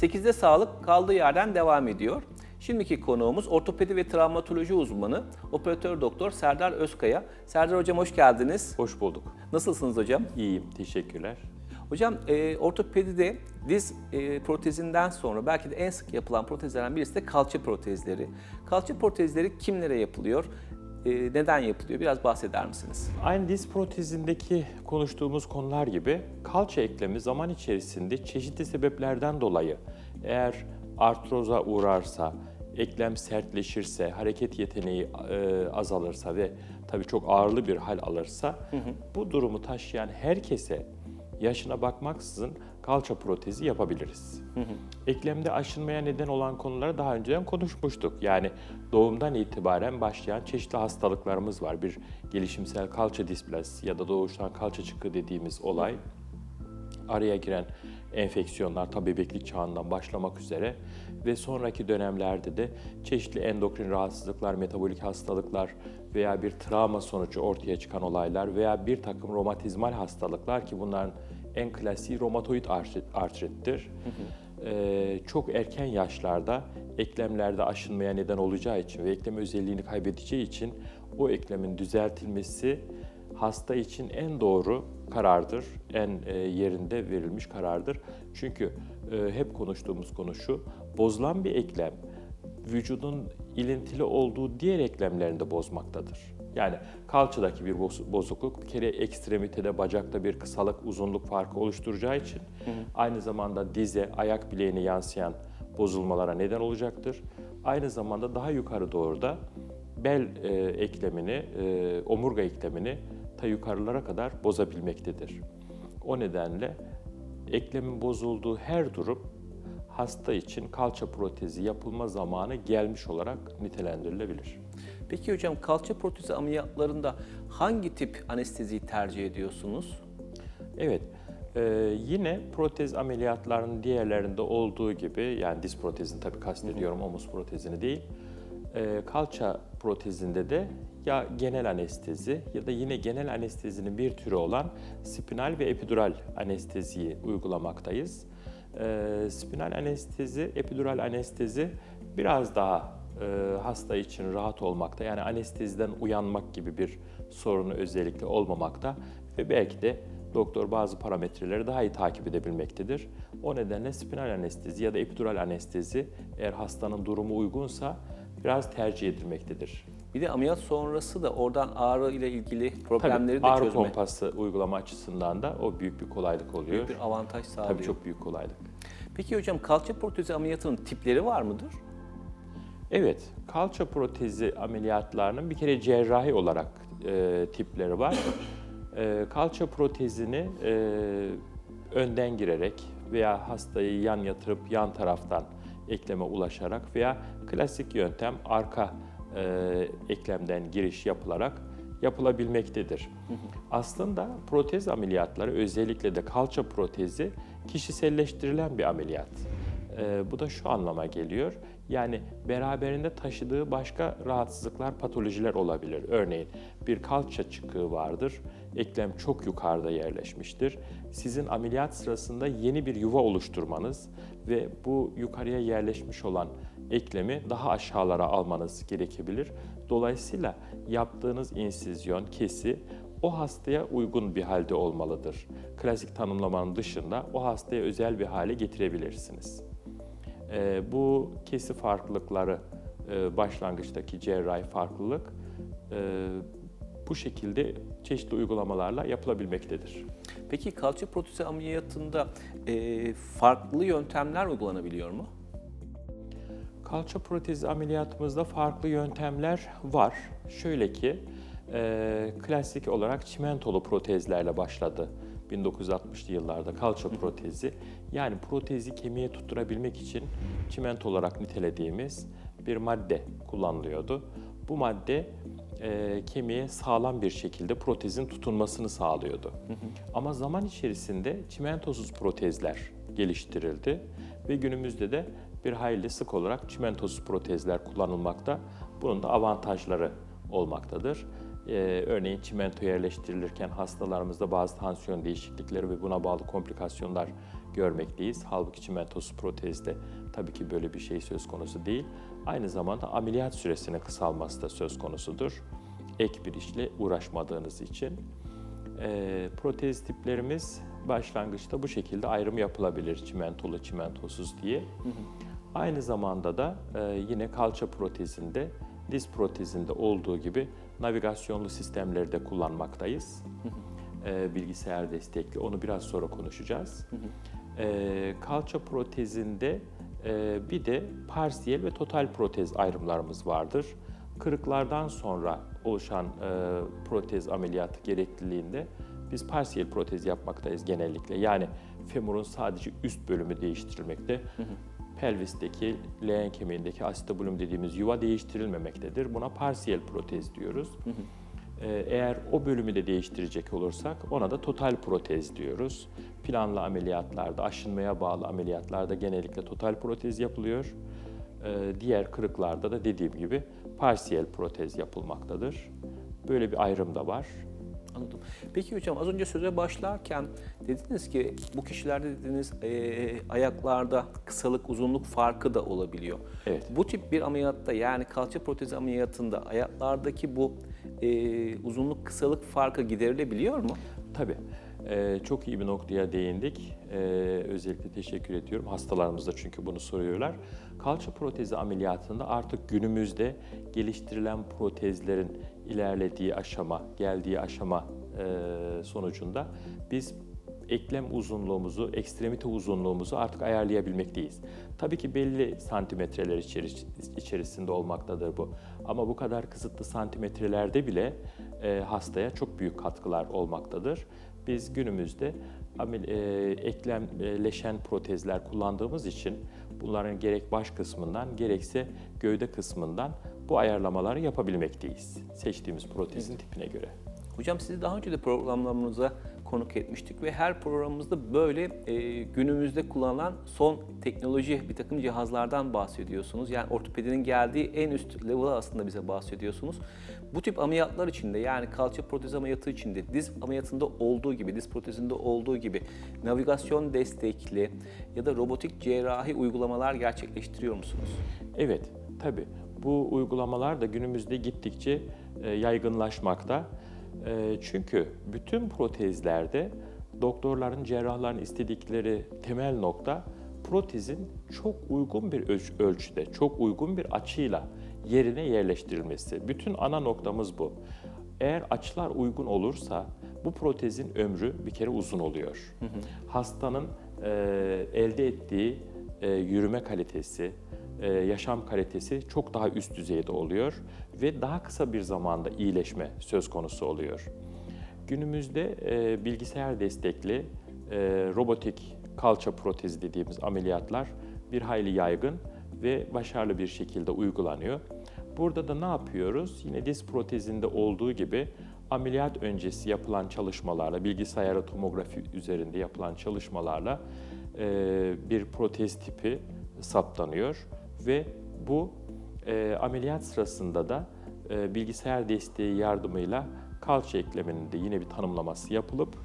8'de sağlık kaldığı yerden devam ediyor. Şimdiki konuğumuz ortopedi ve travmatoloji uzmanı operatör doktor Serdar Özkaya. Serdar hocam hoş geldiniz. Hoş bulduk. Nasılsınız hocam? İyiyim, teşekkürler. Hocam e, ortopedide diz e, protezinden sonra belki de en sık yapılan protezlerden birisi de kalça protezleri. Kalça protezleri kimlere yapılıyor? E, neden yapılıyor? Biraz bahseder misiniz? Aynı diz protezindeki konuştuğumuz konular gibi kalça eklemi zaman içerisinde çeşitli sebeplerden dolayı eğer artroza uğrarsa, eklem sertleşirse, hareket yeteneği e, azalırsa ve tabii çok ağırlı bir hal alırsa bu durumu taşıyan herkese yaşına bakmaksızın kalça protezi yapabiliriz. Eklemde aşınmaya neden olan konuları daha önceden konuşmuştuk. Yani doğumdan itibaren başlayan çeşitli hastalıklarımız var. Bir gelişimsel kalça displazisi ya da doğuştan kalça çıkığı dediğimiz olay araya giren enfeksiyonlar tabi bebeklik çağından başlamak üzere ve sonraki dönemlerde de çeşitli endokrin rahatsızlıklar, metabolik hastalıklar veya bir travma sonucu ortaya çıkan olaylar veya bir takım romatizmal hastalıklar ki bunların en klasiği romatoid artrit- artrittir. Ee, çok erken yaşlarda eklemlerde aşınmaya neden olacağı için ve eklem özelliğini kaybedeceği için o eklemin düzeltilmesi hasta için en doğru karardır, en e, yerinde verilmiş karardır. Çünkü e, hep konuştuğumuz konu şu, bozulan bir eklem vücudun ilintili olduğu diğer eklemlerini de bozmaktadır. Yani kalçadaki bir boz- bozukluk bir kere ekstremitede, bacakta bir kısalık, uzunluk farkı oluşturacağı için aynı zamanda dize, ayak bileğine yansıyan bozulmalara neden olacaktır. Aynı zamanda daha yukarı doğru da bel e, eklemini, e, omurga eklemini ta yukarılara kadar bozabilmektedir. O nedenle eklemin bozulduğu her durum hasta için kalça protezi yapılma zamanı gelmiş olarak nitelendirilebilir. Peki hocam kalça protezi ameliyatlarında hangi tip anesteziyi tercih ediyorsunuz? Evet, e, yine protez ameliyatlarının diğerlerinde olduğu gibi, yani diz protezini tabii kastediyorum, omuz protezini değil, e, kalça protezinde de ya genel anestezi ya da yine genel anestezinin bir türü olan spinal ve epidural anesteziyi uygulamaktayız. E, spinal anestezi, epidural anestezi biraz daha e, hasta için rahat olmakta. Yani anesteziden uyanmak gibi bir sorunu özellikle olmamakta ve belki de doktor bazı parametreleri daha iyi takip edebilmektedir. O nedenle spinal anestezi ya da epidural anestezi eğer hastanın durumu uygunsa biraz tercih edilmektedir. Bir de ameliyat sonrası da oradan ağrı ile ilgili problemleri Tabii de ağrı çözme pompası uygulama açısından da o büyük bir kolaylık oluyor. büyük bir avantaj sağlıyor. Tabii çok büyük kolaylık. Peki hocam kalça protezi ameliyatının tipleri var mıdır? Evet, kalça protezi ameliyatlarının bir kere cerrahi olarak e, tipleri var. E, kalça protezini e, önden girerek veya hastayı yan yatırıp yan taraftan ekleme ulaşarak veya klasik yöntem arka e, eklemden giriş yapılarak yapılabilmektedir. Aslında protez ameliyatları özellikle de kalça protezi kişiselleştirilen bir ameliyat. Ee, bu da şu anlama geliyor. Yani beraberinde taşıdığı başka rahatsızlıklar, patolojiler olabilir. Örneğin bir kalça çıkığı vardır. Eklem çok yukarıda yerleşmiştir. Sizin ameliyat sırasında yeni bir yuva oluşturmanız ve bu yukarıya yerleşmiş olan eklemi daha aşağılara almanız gerekebilir. Dolayısıyla yaptığınız insizyon, kesi o hastaya uygun bir halde olmalıdır. Klasik tanımlamanın dışında o hastaya özel bir hale getirebilirsiniz. Ee, bu kesi farklılıkları, e, başlangıçtaki cerrahi farklılık e, bu şekilde çeşitli uygulamalarla yapılabilmektedir. Peki kalça protezi ameliyatında e, farklı yöntemler uygulanabiliyor mu? Kalça protezi ameliyatımızda farklı yöntemler var. Şöyle ki, e, klasik olarak çimentolu protezlerle başladı 1960'lı yıllarda kalça protezi. Yani protezi kemiğe tutturabilmek için çimento olarak nitelediğimiz bir madde kullanılıyordu. Bu madde e, kemiğe sağlam bir şekilde protezin tutunmasını sağlıyordu. Ama zaman içerisinde çimentosuz protezler geliştirildi ve günümüzde de bir hayli sık olarak çimentosuz protezler kullanılmakta. Bunun da avantajları olmaktadır. Ee, örneğin çimento yerleştirilirken hastalarımızda bazı tansiyon değişiklikleri ve buna bağlı komplikasyonlar görmekteyiz. Halbuki çimentosu protezde tabii ki böyle bir şey söz konusu değil. Aynı zamanda ameliyat süresinin kısalması da söz konusudur. Ek bir işle uğraşmadığınız için. Ee, protez tiplerimiz başlangıçta bu şekilde ayrım yapılabilir çimentolu, çimentosuz diye. Aynı zamanda da e, yine kalça protezinde, diz protezinde olduğu gibi navigasyonlu sistemleri de kullanmaktayız. E, bilgisayar destekli, onu biraz sonra konuşacağız. E, kalça protezinde e, bir de parsiyel ve total protez ayrımlarımız vardır. Kırıklardan sonra oluşan e, protez ameliyatı gerekliliğinde biz parsiyel protez yapmaktayız genellikle. Yani femurun sadece üst bölümü değiştirilmekte. Pelvisteki, leğen kemiğindeki acetabulum dediğimiz yuva değiştirilmemektedir. Buna parsiyel protez diyoruz. Ee, Eğer o bölümü de değiştirecek olursak ona da total protez diyoruz. Planlı ameliyatlarda, aşınmaya bağlı ameliyatlarda genellikle total protez yapılıyor. Ee, Diğer kırıklarda da dediğim gibi parsiyel protez yapılmaktadır. Böyle bir ayrım da var. Anladım. Peki hocam az önce söze başlarken dediniz ki bu kişilerde dediniz e, ayaklarda kısalık uzunluk farkı da olabiliyor. Evet. Bu tip bir ameliyatta yani kalça protezi ameliyatında ayaklardaki bu e, uzunluk kısalık farkı giderilebiliyor mu? Tabii. Ee, çok iyi bir noktaya değindik. Ee, özellikle teşekkür ediyorum. Hastalarımız da çünkü bunu soruyorlar. Kalça protezi ameliyatında artık günümüzde geliştirilen protezlerin ilerlediği aşama, geldiği aşama e, sonucunda biz eklem uzunluğumuzu, ekstremite uzunluğumuzu artık ayarlayabilmekteyiz. Tabii ki belli santimetreler içeri- içerisinde olmaktadır bu. Ama bu kadar kısıtlı santimetrelerde bile e, hastaya çok büyük katkılar olmaktadır. Biz günümüzde e, eklemleşen protezler kullandığımız için bunların gerek baş kısmından gerekse gövde kısmından bu ayarlamaları yapabilmekteyiz. Seçtiğimiz protezin tipine göre. Hocam sizi daha önce de programlarımıza konuk etmiştik ve her programımızda böyle e, günümüzde kullanılan son teknoloji bir takım cihazlardan bahsediyorsunuz. Yani ortopedinin geldiği en üst level'a aslında bize bahsediyorsunuz. Bu tip ameliyatlar içinde yani kalça protez ameliyatı içinde diz ameliyatında olduğu gibi, diz protezinde olduğu gibi navigasyon destekli ya da robotik cerrahi uygulamalar gerçekleştiriyor musunuz? Evet, tabii. Bu uygulamalar da günümüzde gittikçe e, yaygınlaşmakta. E, çünkü bütün protezlerde doktorların, cerrahların istedikleri temel nokta protezin çok uygun bir ölç- ölçüde, çok uygun bir açıyla yerine yerleştirilmesi. Bütün ana noktamız bu. Eğer açılar uygun olursa bu protezin ömrü bir kere uzun oluyor. Hastanın e, elde ettiği e, yürüme kalitesi, yaşam kalitesi çok daha üst düzeyde oluyor ve daha kısa bir zamanda iyileşme söz konusu oluyor. Günümüzde e, bilgisayar destekli e, robotik kalça protezi dediğimiz ameliyatlar bir hayli yaygın ve başarılı bir şekilde uygulanıyor. Burada da ne yapıyoruz? Yine diz protezinde olduğu gibi ameliyat öncesi yapılan çalışmalarla, bilgisayara tomografi üzerinde yapılan çalışmalarla e, bir protez tipi saptanıyor ve bu e, ameliyat sırasında da e, bilgisayar desteği yardımıyla kalça ekleminin de yine bir tanımlaması yapılıp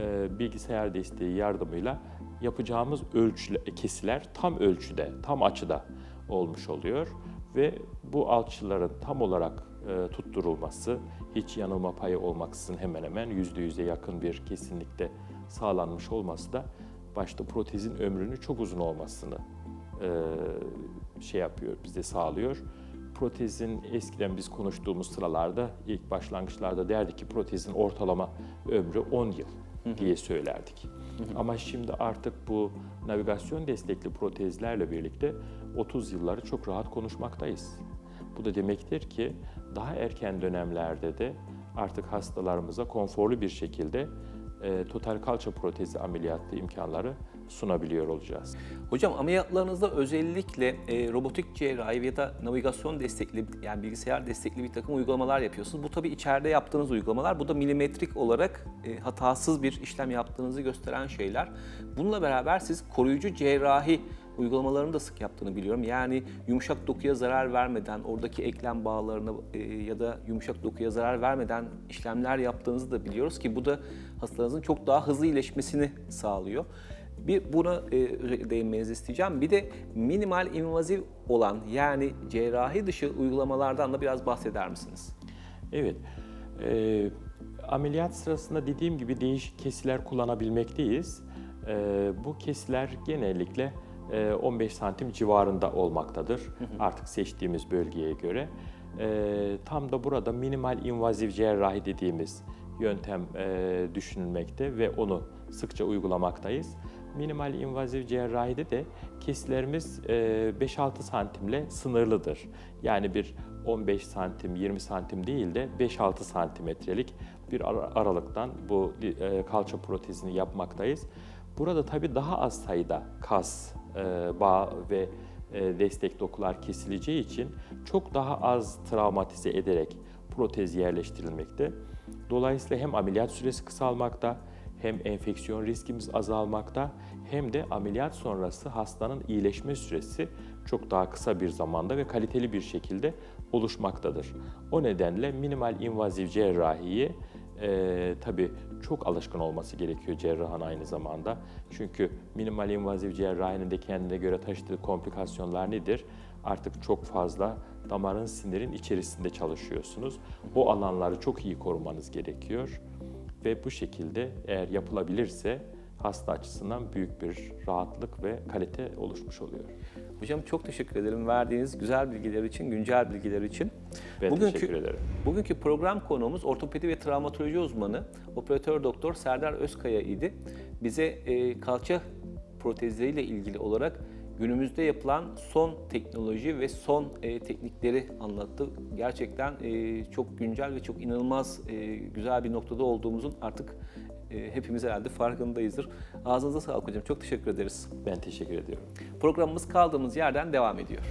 e, bilgisayar desteği yardımıyla yapacağımız ölçü, kesiler tam ölçüde, tam açıda olmuş oluyor. Ve bu alçıların tam olarak e, tutturulması, hiç yanılma payı olmaksızın hemen hemen yüzde yüze yakın bir kesinlikte sağlanmış olması da başta protezin ömrünün çok uzun olmasını e, şey yapıyor, bize sağlıyor. Protezin eskiden biz konuştuğumuz sıralarda ilk başlangıçlarda derdik ki protezin ortalama ömrü 10 yıl diye söylerdik. Ama şimdi artık bu navigasyon destekli protezlerle birlikte 30 yılları çok rahat konuşmaktayız. Bu da demektir ki daha erken dönemlerde de artık hastalarımıza konforlu bir şekilde e, total kalça protezi ameliyatı imkanları sunabiliyor olacağız. Hocam ameliyatlarınızda özellikle e, robotik cerrahi ya da navigasyon destekli yani bilgisayar destekli bir takım uygulamalar yapıyorsunuz. Bu tabii içeride yaptığınız uygulamalar. Bu da milimetrik olarak e, hatasız bir işlem yaptığınızı gösteren şeyler. Bununla beraber siz koruyucu cerrahi uygulamalarını da sık yaptığını biliyorum. Yani yumuşak dokuya zarar vermeden, oradaki eklem bağlarına e, ya da yumuşak dokuya zarar vermeden işlemler yaptığınızı da biliyoruz ki bu da hastalarınızın çok daha hızlı iyileşmesini sağlıyor. Bir buna e, değinmenizi isteyeceğim. Bir de minimal invaziv olan yani cerrahi dışı uygulamalardan da biraz bahseder misiniz? Evet. Ee, ameliyat sırasında dediğim gibi değişik kesiler kullanabilmekteyiz. Ee, bu kesiler genellikle e, 15 santim civarında olmaktadır. Artık seçtiğimiz bölgeye göre. Ee, tam da burada minimal invaziv cerrahi dediğimiz yöntem e, düşünülmekte ve onu sıkça uygulamaktayız. Minimal invaziv cerrahide de kesilerimiz e, 5-6 santimle sınırlıdır. Yani bir 15 santim, 20 santim değil de 5-6 santimetrelik bir ara- aralıktan bu e, kalça protezini yapmaktayız. Burada tabii daha az sayıda kas, e, bağ ve e, destek dokular kesileceği için çok daha az travmatize ederek protez yerleştirilmekte. Dolayısıyla hem ameliyat süresi kısalmakta, hem enfeksiyon riskimiz azalmakta, hem de ameliyat sonrası hastanın iyileşme süresi çok daha kısa bir zamanda ve kaliteli bir şekilde oluşmaktadır. O nedenle minimal invaziv cerrahiyi e, tabii çok alışkın olması gerekiyor cerrahın aynı zamanda. Çünkü minimal invaziv cerrahinin de kendine göre taşıdığı komplikasyonlar nedir? Artık çok fazla damarın sinirin içerisinde çalışıyorsunuz. O alanları çok iyi korumanız gerekiyor. Ve bu şekilde eğer yapılabilirse hasta açısından büyük bir rahatlık ve kalite oluşmuş oluyor. Hocam çok teşekkür ederim verdiğiniz güzel bilgiler için, güncel bilgiler için. Ben Bugünkü- teşekkür ederim. Bugünkü program konuğumuz ortopedi ve travmatoloji uzmanı operatör doktor Serdar Özkaya idi. Bize e, kalça protezleriyle ilgili olarak günümüzde yapılan son teknoloji ve son e, teknikleri anlattı. Gerçekten e, çok güncel ve çok inanılmaz e, güzel bir noktada olduğumuzun artık e, hepimiz herhalde farkındayızdır. Ağzınıza sağlık hocam. Çok teşekkür ederiz. Ben teşekkür ediyorum. Programımız kaldığımız yerden devam ediyor.